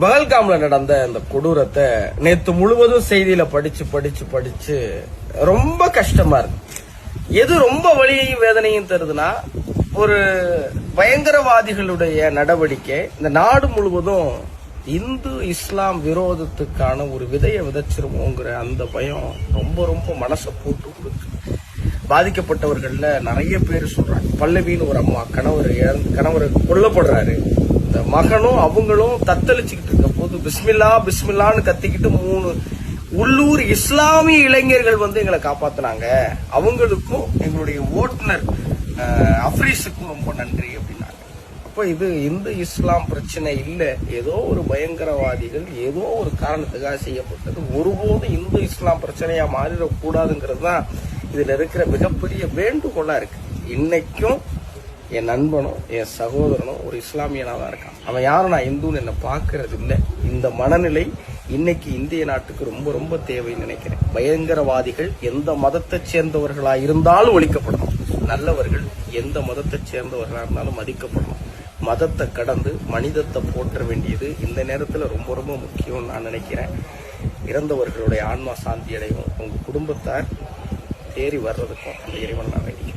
பகல்காம்ல நடந்த அந்த கொடூரத்தை நேத்து முழுவதும் செய்தியில படிச்சு படிச்சு படிச்சு ரொம்ப கஷ்டமா இருக்கு. எது ரொம்ப வழியையும் வேதனையும் தருதுன்னா ஒரு பயங்கரவாதிகளுடைய நடவடிக்கை இந்த நாடு முழுவதும் இந்து இஸ்லாம் விரோதத்துக்கான ஒரு விதையை விதைச்சிருமோங்கிற அந்த பயம் ரொம்ப ரொம்ப மனசை போட்டு கொடுக்கு. பாதிக்கப்பட்டவர்கள்ல நிறைய பேர் சொல்றாங்க. பல்லவின்னு ஒரு அம்மா கணவர் இழந்து கணவர் கொல்லப்படுறாரு. இந்த மகனும் அவங்களும் தத்தளிச்சுக்கிட்டு இருக்க போது பிஸ்மில்லா பிஸ்மில்லான்னு கத்திக்கிட்டு மூணு உள்ளூர் இஸ்லாமிய இளைஞர்கள் வந்து எங்களை காப்பாத்தினாங்க. அவங்களுக்கும் எங்களுடைய ஓட்டுநர் அஃப்ரீஸுக்கும் ரொம்ப நன்றி அப்படின்னாங்க. அப்போ இது இந்து இஸ்லாம் பிரச்சனை இல்ல. ஏதோ ஒரு பயங்கரவாதிகள் ஏதோ ஒரு காரணத்துக்காக செய்யப்பட்டது. ஒருபோதும் இந்து இஸ்லாம் பிரச்சனையா மாறிடக்கூடாதுங்கிறது தான் இதுல இருக்கிற மிகப்பெரிய வேண்டுகோளா இருக்கு. இன்னைக்கும் என் நண்பனும் என் சகோதரனும் ஒரு இஸ்லாமியனாக தான் இருக்கான். அவன் யாரும் நான் இந்துன்னு என்னை பார்க்கறது இல்லை இந்த மனநிலை இன்னைக்கு இந்திய நாட்டுக்கு ரொம்ப ரொம்ப தேவைன்னு நினைக்கிறேன். பயங்கரவாதிகள் எந்த மதத்தை சேர்ந்தவர்களா இருந்தாலும் ஒழிக்கப்படணும். நல்லவர்கள் எந்த மதத்தை சேர்ந்தவர்களா இருந்தாலும் மதிக்கப்படணும். மதத்தை கடந்து மனிதத்தை போற்ற வேண்டியது இந்த நேரத்தில் ரொம்ப ரொம்ப முக்கியம்னு நான் நினைக்கிறேன். இறந்தவர்களுடைய ஆன்மா சாந்தி அடையும். உங்க குடும்பத்தார் தேறி வர்றதுக்கும் அந்த இறைவன் நான் வேண்டிக்கிறேன்